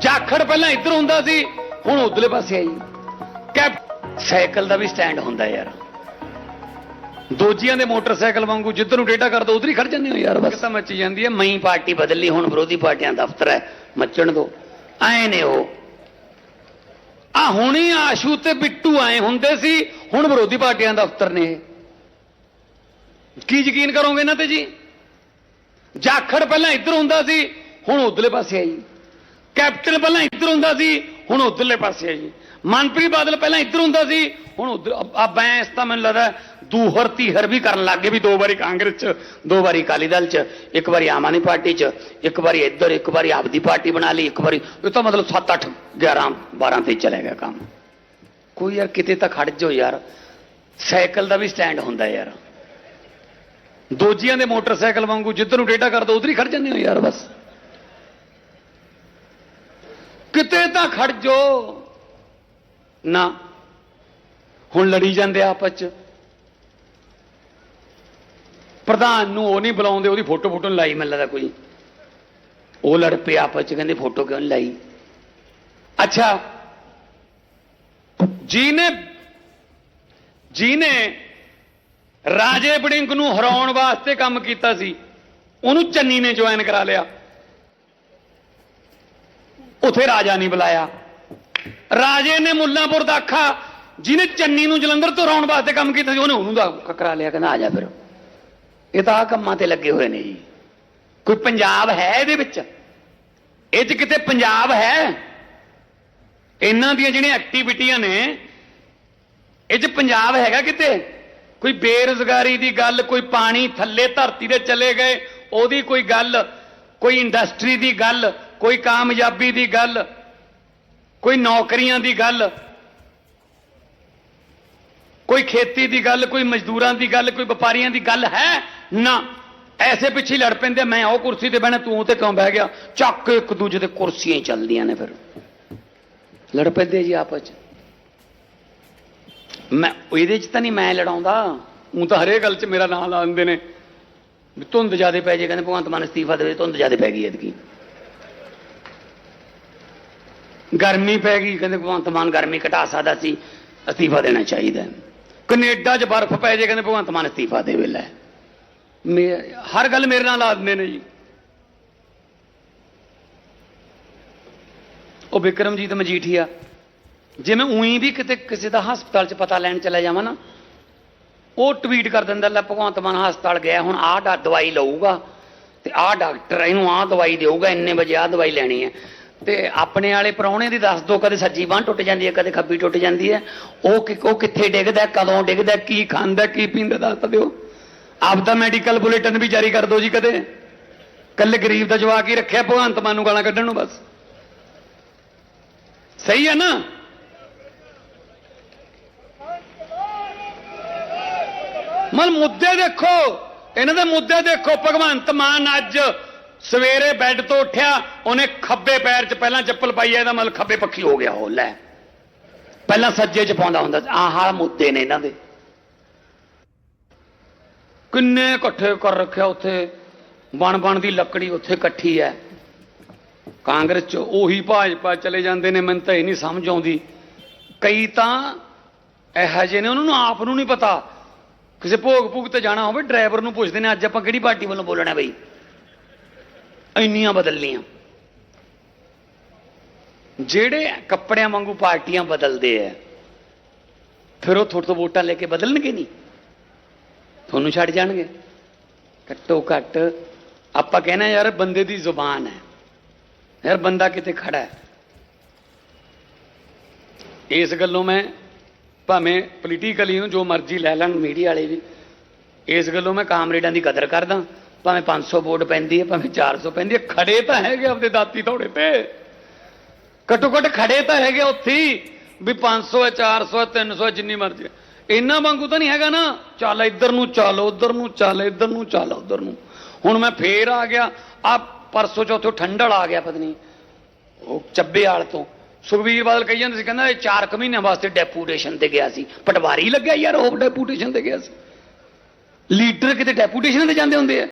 ਜਾਖੜ ਪਹਿਲਾਂ ਇੱਧਰ ਹੁੰਦਾ ਸੀ, ਹੁਣ ਉਧਰਲੇ ਪਾਸੇ ਆਈ ਕੈਪ ਸਾਈਕਲ ਦਾ ਵੀ ਸਟੈਂਡ ਹੁੰਦਾ ਯਾਰ। ਦੋਜੀਆਂ ਦੇ ਮੋਟਰਸਾਈਕਲ ਵਾਂਗੂ ਜਿੱਧਰ ਨੂੰ ਟੇਢਾ ਕਰਦਾ, ਉਧਰ ਹੀ ਖੜ ਜਾਂਦੇ ਹੋ ਯਾਰ ਬਸ। ਤਾਂ ਮੱਚੀ ਜਾਂਦੀ ਹੈ ਮਈ ਪਾਰਟੀ ਬਦਲੀ ਹੁਣ ਵਿਰੋਧੀ ਪਾਰਟੀਆਂ ਦਾ ਦਫ਼ਤਰ ਹੈ, ਮੱਚਣ ਦੋ। ਐ ਨੇ ਉਹ। ਆ ਹੁਣੀ ਆਸ਼ੂ ਤੇ ਬਿੱਟੂ ਆਏ ਹੁੰਦੇ ਸੀ, ਹੁਣ ਵਿਰੋਧੀ ਪਾਰਟੀਆਂ ਦਾ ਦਫ਼ਤਰ ਨੇ ਕੀ ਯਕੀਨ ਕਰੋਗੇ ਇਹਨਾਂ ਤੇ ਜੀ? ਜਾਖੜ ਪਹਿਲਾਂ ਇੱਧਰ ਹੁੰਦਾ ਸੀ, ਹੁਣ ਉਧਰਲੇ ਪਾਸੇ ਆਈ ਕੈਪਟਨ ਪਹਿਲਾਂ ਇੱਧਰ ਹੁੰਦਾ ਸੀ, ਹੁਣ ਉਧਰਲੇ ਪਾਸੇ ਜੀ। ਮਨਪ੍ਰੀਤ ਬਾਦਲ ਪਹਿਲਾਂ ਇੱਧਰ ਹੁੰਦਾ ਸੀ, ਹੁਣ ਉਧਰ ਆ ਬੈਂਸ ਤਾਂ ਮੈਨੂੰ ਲੱਗਦਾ ਦੂਹਰ ਤੀਹਰ ਵੀ ਕਰਨ ਲੱਗ ਗਏ ਵੀ ਦੋ ਵਾਰੀ ਕਾਂਗਰਸ ਚ, ਦੋ ਵਾਰੀ ਅਕਾਲੀ ਦਲ ਚ, ਇੱਕ ਵਾਰੀ ਆਮ ਆਦਮੀ ਪਾਰਟੀ ਚ, ਇੱਕ ਵਾਰੀ ਇੱਧਰ, ਇੱਕ ਵਾਰੀ ਆਪਦੀ ਪਾਰਟੀ ਬਣਾ ਲਈ, ਇੱਕ ਵਾਰੀ ਇਹ ਤਾਂ ਮਤਲਬ 7 8 11 12 ਤੇ ਚਲੇ ਗਿਆ ਕੰਮ। ਕੋਈ ਯਾਰ ਕਿਤੇ ਤਾਂ ਖੜ ਜਾਓ ਯਾਰ। ਸਾਈਕਲ ਦਾ ਵੀ ਸਟੈਂਡ ਹੁੰਦਾ ਯਾਰ। ਦੋਜੀਆਂ ਦੇ ਮੋਟਰਸਾਈਕਲ ਵਾਂਗੂ ਜਿੱਧਰ ਨੂੰ ਟੇਢਾ ਕਰਦਾ, ਉਧਰ ਹੀ ਖੜ ਜਾਂਦੇ ਹੋ ਯਾਰ ਬਸ। ਕਿਤੇ ਤਾਂ ਖੜ ਜੋ। ਨਾ, ਹੁਣ ਲੜੀ ਜਾਂਦੇ ਆਪਸ ਚ। ਪ੍ਰਧਾਨ ਨੂੰ ਉਹ ਨਹੀਂ ਬੁਲਾਉਂਦੇ, ਉਹਦੀ ਫੋਟੋ ਫੋਟੋ ਲਾਈ, ਮੈਨੂੰ ਲੱਗਦਾ ਕੋਈ। ਉਹ ਲੜ ਪਏ ਆਪਸ ਚ, ਕਹਿੰਦੇ ਫੋਟੋ ਕਿਉਂ ਨੀ ਲਾਈ? ਅੱਛਾ, ਜਿਹਨੇ ਜਿਹਨੇ ਰਾਜੇ ਬੜਿੰਗ ਨੂੰ ਹਰਾਉਣ ਵਾਸਤੇ ਕੰਮ ਕੀਤਾ ਸੀ, ਉਹਨੂੰ ਚੰਨੀ ਨੇ ਜੁਆਇਨ ਕਰਾ ਲਿਆ। ਉਥੇ ਰਾਜਾ ਨਹੀਂ ਬੁਲਾਇਆ। ਰਾਜੇ ਨੇ ਮੁੱਲਾਂਪੁਰ ਦਾ ਅੱਖਾ ਜਿਹਨੇ ਚੰਨੀ ਨੂੰ ਜਲੰਧਰ ਤੋਂ ਹਰਾਉਣ ਵਾਸਤੇ ਕੰਮ ਕੀਤਾ ਸੀ, ਉਹਨੇ ਉਹਨੂੰ ਦਾ ਕਰਾ ਲਿਆ, ਕਹਿੰਦਾ ਆ ਜਾ ਫਿਰ। ਇਹ ਤਾਂ ਆ ਕੰਮਾਂ ਤੇ ਲੱਗੇ ਹੋਏ ਨੇ ਜੀ। ਕੋਈ ਪੰਜਾਬ ਹੈ ਇਹਦੇ ਵਿੱਚ? ਇਹ ਚ ਕਿਤੇ ਪੰਜਾਬ ਹੈ? ਇਹਨਾਂ ਦੀਆਂ ਜਿਹੜੀਆਂ ਐਕਟੀਵਿਟੀਆਂ ਨੇ, ਇਹ ਚ ਪੰਜਾਬ ਹੈਗਾ ਕਿਤੇ? ਕੋਈ ਬੇਰੁਜ਼ਗਾਰੀ ਦੀ ਗੱਲ, ਕੋਈ ਪਾਣੀ ਥੱਲੇ ਧਰਤੀ ਦੇ ਚਲੇ ਗਏ, ਉਹਦੀ ਕੋਈ ਗੱਲ, ਕੋਈ ਇੰਡਸਟਰੀ ਦੀ ਗੱਲ ਕੋਈ ਕਾਮਯਾਬੀ ਦੀ ਗੱਲ, ਕੋਈ ਨੌਕਰੀਆਂ ਦੀ ਗੱਲ, ਕੋਈ ਖੇਤੀ ਦੀ ਗੱਲ, ਕੋਈ ਮਜ਼ਦੂਰਾਂ ਦੀ ਗੱਲ, ਕੋਈ ਵਪਾਰੀਆਂ ਦੀ ਗੱਲ ਹੈ? ਨਾ। ਐਸੇ ਪਿੱਛੇ ਲੜ ਪੈਂਦੇ, ਮੈਂ ਉਹ ਕੁਰਸੀ ਤੇ ਬਹਿਣਾ, ਤੂੰ ਤੇ ਕਿਉਂ ਬਹਿ ਗਿਆ? ਚੱਕ ਇੱਕ ਦੂਜੇ ਤੇ ਕੁਰਸੀਆਂ ਹੀ ਚੱਲਦੀਆਂ ਨੇ ਫਿਰ। ਲੜ ਪੈਂਦੇ ਜੀ ਆਪਸ ਚ। ਮੈਂ, ਇਹਦੇ ਚ ਤਾਂ ਨਹੀਂ ਮੈਂ ਲੜਾਉਂਦਾ। ਉਹ ਤਾਂ ਹਰੇਕ ਗੱਲ ਚ ਮੇਰਾ ਨਾਂ ਲਾ ਦਿੰਦੇ ਨੇ। ਵੀ ਧੁੰਦ ਜਿਆਦੇ ਪੈ ਜੇ, ਕਹਿੰਦੇ ਭਗਵੰਤ ਮਾਨ ਅਸਤੀਫਾ ਦੇਵੇ, ਧੁੰਦ ਜਿਆਦੇ ਪੈ ਗਈ ਐਤਕੀ। ਗਰਮੀ ਪੈ ਗਈ, ਕਹਿੰਦੇ ਭਗਵੰਤ ਮਾਨ ਗਰਮੀ ਘਟਾ ਸਕਦਾ ਸੀ, ਅਸਤੀਫਾ ਦੇਣਾ ਚਾਹੀਦਾ ਹੈ। ਕੈਨੇਡਾ 'ਚ ਬਰਫ਼ ਪੈ ਜੇ, ਕਹਿੰਦੇ ਭਗਵੰਤ ਮਾਨ ਅਸਤੀਫਾ ਦੇ ਵੇਲਾ ਹਰ ਗੱਲ ਮੇਰੇ ਨਾਲ ਆਦਮੇ ਨੇ ਜੀ। ਉਹ ਵਿਕਰਮਜੀਤ ਮਜੀਠੀਆ, ਜੇ ਮੈਂ ਉਹੀ ਵੀ ਕਿਤੇ ਕਿਸੇ ਦਾ ਹਸਪਤਾਲ 'ਚ ਪਤਾ ਲੈਣ ਚਲਾ ਜਾਵਾਂ ਨਾ, ਉਹ ਟਵੀਟ ਕਰ ਦਿੰਦਾ, ਲੈ ਭਗਵੰਤ ਮਾਨ ਹਸਪਤਾਲ ਗਿਆ, ਹੁਣ ਆਹ ਦਵਾਈ ਲਊਗਾ, ਤੇ ਆਹ ਡਾਕਟਰ ਇਹਨੂੰ ਆਹ ਦਵਾਈ ਦੇਊਗਾ, ਇੰਨੇ ਵਜੇ ਆਹ ਦਵਾਈ ਲੈਣੀ ਹੈ। ਤੇ ਆਪਣੇ ਵਾਲੇ ਪ੍ਰਾਹੁਣੇ ਦੀ ਦੱਸ ਦੋ, ਕਦੇ ਸੱਜੀ ਬਾਂਹ ਟੁੱਟ ਜਾਂਦੀ ਹੈ, ਕਦੇ ਖੱਬੀ ਟੁੱਟ ਜਾਂਦੀ ਹੈ। ਉਹ ਕਿ- ਉਹ ਕਿੱਥੇ ਡਿੱਗਦਾ, ਕਦੋਂ ਡਿੱਗਦਾ, ਕੀ ਖਾਂਦਾ, ਕੀ ਪੀਂਦਾ, ਦੱਸ ਦਿਓ। ਆਪ ਦਾ ਮੈਡੀਕਲ ਬੁਲੇਟਿਨ ਵੀ ਜਾਰੀ ਕਰ ਦਿਓ ਜੀ ਕਦੇ। ਕੱਲੇ ਗਰੀਬ ਦਾ ਜਵਾਕ ਹੀ ਰੱਖਿਆ, ਭਗਵੰਤ ਮਾਨ ਨੂੰ ਗਾਲਾਂ ਕੱਢਣ ਨੂੰ ਬਸ। ਸਹੀ ਹੈ ਨਾ? ਮਨ ਮੁੱਦੇ ਦੇਖੋ, ਇਹਨਾਂ ਦੇ ਮੁੱਦੇ ਦੇਖੋ, ਭਗਵੰਤ ਮਾਨ ਅੱਜ ਸਵੇਰੇ ਬੈੱਡ ਤੋਂ ਉੱਠਿਆ, ਉਹਨੇ ਖੱਬੇ ਪੈਰ 'ਚ ਪਹਿਲਾਂ ਚੱਪਲ ਪਾਈ ਹੈ ਇਹਦਾ ਮਤਲਬ ਖੱਬੇ ਪੱਖੀ ਹੋ ਗਿਆ ਹੋ ਲੈ। ਪਹਿਲਾਂ ਸੱਜੇ 'ਚ ਪਾਉਂਦਾ ਹੁੰਦਾ ਆਹ ਮੁੱਦੇ ਨੇ ਇਹਨਾਂ ਦੇ। ਕਿੰਨੇ ਇਕੱਠੇ ਕਰ ਰੱਖਿਆ ਉੱਥੇ ਬਣ ਬਣ ਦੀ ਲੱਕੜੀ ਉੱਥੇ ਇਕੱਠੀ ਹੈ। ਕਾਂਗਰਸ 'ਚ ਉਹੀ ਭਾਜਪਾ ਚਲੇ ਜਾਂਦੇ ਨੇ, ਮੈਨੂੰ ਤਾਂ ਇਹ ਨਹੀਂ ਸਮਝ ਆਉਂਦੀ। ਕਈ ਤਾਂ ਇਹੋ ਜਿਹੇ ਨੇ, ਉਹਨਾਂ ਨੂੰ ਆਪ ਨੂੰ ਨਹੀਂ ਪਤਾ। ਕਿਸੇ ਭੋਗ ਭੂਗ ਤੇ ਜਾਣਾ ਹੋਵੇ, ਡਰਾਈਵਰ ਨੂੰ ਪੁੱਛਦੇ ਨੇ, ਅੱਜ ਆਪਾਂ ਕਿਹੜੀ ਪਾਰਟੀ ਵੱਲੋਂ ਬੋਲਣਾ ਬਈ? ਇੰਨੀਆਂ ਬਦਲਨੀਆਂ ਜਿਹੜੇ ਕੱਪੜਿਆਂ ਵਾਂਗੂ ਪਾਰਟੀਆਂ ਬਦਲਦੇ ਆ ਫਿਰ ਉਹ ਥੋੜੇ ਤੋਂ ਵੋਟਾਂ ਲੈ ਕੇ ਬਦਲਣਗੇ ਨਹੀਂ। ਤੁਹਾਨੂੰ ਛੱਡ ਜਾਣਗੇ। ਘੱਟੋ ਘੱਟ ਆਪਾਂ ਕਹਿੰਦੇ ਯਾਰ ਬੰਦੇ ਦੀ ਜ਼ੁਬਾਨ ਹੈ ਯਾਰ ਬੰਦਾ ਕਿਤੇ ਖੜਾ ਹੈ ਇਸ ਗੱਲੋਂ ਮੈਂ ਭਾਵੇਂ ਪੋਲੀਟੀਕਲੀ ਨੂੰ ਜੋ ਮਰਜ਼ੀ ਲੈ ਲੈਣ ਮੀਡੀਆ ਵਾਲੇ ਵੀ। ਇਸ ਗੱਲੋਂ ਮੈਂ ਕਾਮਰੇਡਾਂ ਦੀ ਕਦਰ ਕਰਦਾ। ਭਾਵੇਂ 500 ਵੋਟ ਪੈਂਦੀ ਹੈ ਭਾਵੇਂ 400 ਪੈਂਦੀ ਹੈ ਖੜੇ ਤਾਂ ਹੈਗੇ ਆਪਦੇ ਦਾਤੀ ਥੋੜੇ ਤੇ। ਘੱਟੋ ਘੱਟ ਖੜੇ ਤਾਂ ਹੈਗੇ ਉੱਥੇ ਹੀ ਵੀ 500 ਹੈ 400 ਹੈ 300 ਹੈ, ਜਿੰਨੀ ਮਰਜ਼ੀ ਇੰਨਾ ਵਾਂਗੂ ਤਾਂ ਨਹੀਂ ਹੈਗਾ ਨਾ ਚੱਲ ਇੱਧਰ ਨੂੰ ਚੱਲ ਉੱਧਰ ਨੂੰ ਚੱਲ ਇੱਧਰ ਨੂੰ ਚੱਲ ਉੱਧਰ ਨੂੰ। ਹੁਣ ਮੈਂ ਫੇਰ ਆ ਗਿਆ ਆ ਪਰਸੋਂ ਚੌਥੋਂ ਠੰਡਲ ਆ ਗਿਆ ਪਤਨੀ ਉਹ ਚੱਬੇ ਵਾਲ ਤੋਂ। ਸੁਖਬੀਰ ਬਾਦਲ ਕਹੀ ਜਾਂਦੇ ਸੀ ਕਹਿੰਦਾ ਇਹ 4 ਮਹੀਨਿਆਂ ਵਾਸਤੇ ਡੈਪੂਟੇਸ਼ਨ ਤੇ ਗਿਆ ਸੀ। ਪਟਵਾਰੀ ਲੱਗਿਆ ਯਾਰ ਉਹ ਡੈਪੂਟੇਸ਼ਨ ਤੇ ਗਿਆ ਸੀ। ਲੀਡਰ ਕਿਤੇ ਡੈਪੂਟੇਸ਼ਨ ਤੇ ਜਾਂਦੇ ਹੁੰਦੇ ਆ?